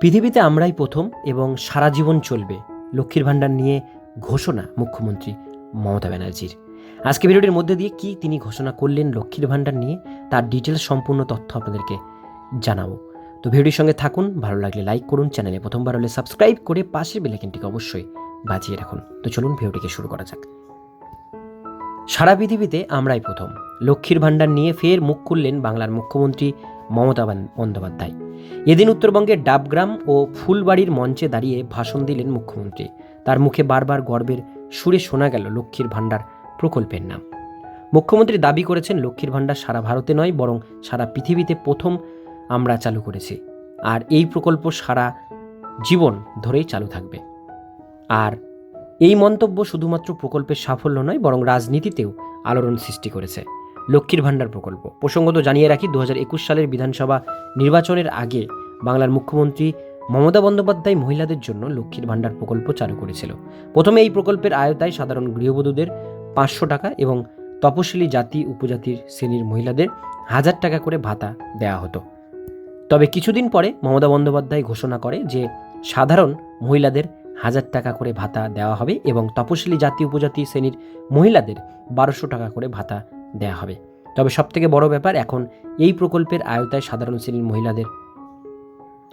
পৃথিবীতে আমরাই প্রথম এবং সারা জীবন চলবে লক্ষ্মীর ভাণ্ডার নিয়ে ঘোষণা মুখ্যমন্ত্রী মমতা ব্যানার্জির। আজকে ভিডিওটির মধ্যে দিয়ে কি তিনি ঘোষণা করলেন লক্ষ্মীর ভাণ্ডার নিয়ে, তার ডিটেলস সম্পূর্ণ তথ্য আপনাদেরকে জানাব। তো ভিডিওটির সঙ্গে থাকুন, ভালো লাগলে লাইক করুন, চ্যানেলে প্রথমবার হলে সাবস্ক্রাইব করে পাশের বেলাইকেনটিকে অবশ্যই বাজিয়ে রাখুন। তো চলুন ভিডিওটিকে শুরু করা যাক। সারা পৃথিবীতে আমরাই প্রথম। লক্ষ্মীর ভাণ্ডার নিয়ে ফের মুখ খুললেন বাংলার মুখ্যমন্ত্রী মমতা বন্দ্যোপাধ্যায়। এদিন উত্তরবঙ্গের ডাবগ্রাম ও ফুলবাড়ির মঞ্চে দাঁড়িয়ে ভাষণ দিলেন মুখ্যমন্ত্রী। তার মুখে বারবার গর্বের সুরে শোনা গেল লক্ষ্মীর ভাণ্ডার প্রকল্পের নাম। মুখ্যমন্ত্রী দাবি করেছেন, লক্ষ্মীর ভাণ্ডার সারা ভারতে নয়, বরং সারা পৃথিবীতে প্রথম আমরা চালু করেছি। আর এই প্রকল্প সারা জীবন ধরেই চালু থাকবে। আর এই মন্তব্য শুধুমাত্র প্রকল্পের সাফল্য নয়, বরং রাজনীতিতেও আলোড়ন সৃষ্টি করেছে। লক্ষ্মীর ভাণ্ডার প্রকল্প। প্রসঙ্গত জানিয়ে রাখি দু হাজার একুশ সালের বিধানসভা নির্বাচনের আগে বাংলার মুখ্যমন্ত্রী মমতা বন্দ্যোপাধ্যায় মহিলাদের জন্য লক্ষ্মীর ভাণ্ডার প্রকল্প চালু করেছিল। প্রথমে এই প্রকল্পের আয়তায় সাধারণ গৃহবধূদের পাঁচশো টাকা এবং তপশিলি জাতি, উপজাতির শ্রেণির মহিলাদের হাজার টাকা করে ভাতা দেওয়া হতো। তবে কিছুদিন পরে মমতা বন্দ্যোপাধ্যায় ঘোষণা করে যে সাধারণ মহিলাদের হাজার টাকা করে ভাতা দেওয়া হবে এবং তপশিলি জাতি, উপজাতি শ্রেণির মহিলাদের বারোশো টাকা করে ভাতা দেওয়া হবে। তবে সবথেকে বড় ব্যাপার, এখন এই প্রকল্পের আয়তায় সাধারণ শ্রেণির মহিলাদের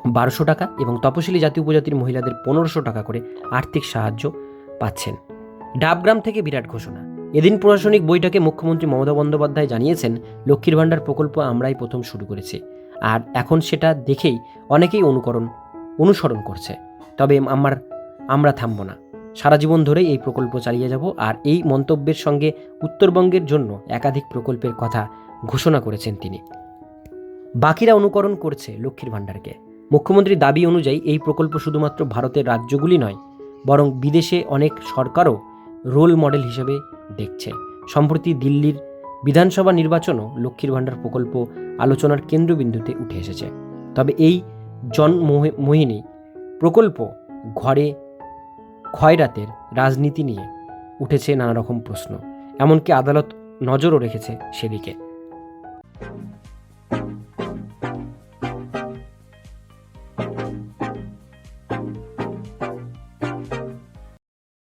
বারোশো টাকা এবং তপশিলি জাতি উপজাতির মহিলাদের পনেরোশো টাকা করে আর্থিক সাহায্য পাচ্ছেন। ডাবগ্রাম থেকে বিরাট ঘোষণা। এদিন প্রশাসনিক বৈঠকে মুখ্যমন্ত্রী মমতা বন্দ্যোপাধ্যায় জানিয়েছেন, লক্ষ্মীর ভাণ্ডার প্রকল্প আমরাই প্রথম শুরু করেছি। আর এখন সেটা দেখেই অনেকেই অনুকরণ, অনুসরণ করছে। তবে আমার, আমরা থামব না। সারা জীবন ধরেই এই প্রকল্প চালিয়ে যাব আর এই মন্তব্যের সঙ্গে উত্তরবঙ্গের জন্য একাধিক প্রকল্পের কথা ঘোষণা করেছেন তিনি। বাকিরা অনুকরণ করছে লক্ষ্মীর ভাণ্ডারকে। মুখ্যমন্ত্রীর দাবি অনুযায়ী এই প্রকল্প শুধুমাত্র ভারতের রাজ্যগুলি নয়, বরং বিদেশে অনেক সরকারও রোল মডেল হিসেবে দেখছে। সম্প্রতি দিল্লির বিধানসভা নির্বাচনও লক্ষ্মীর ভাণ্ডার প্রকল্প আলোচনার কেন্দ্রবিন্দুতে উঠে এসেছে। তবে এই জনমোহিনী প্রকল্প ঘরে ক্ষয়রাতের রাজনীতি নিয়ে উঠেছে নানা রকম প্রশ্ন এমনকি আদালত নজরও রেখেছে সেদিকে।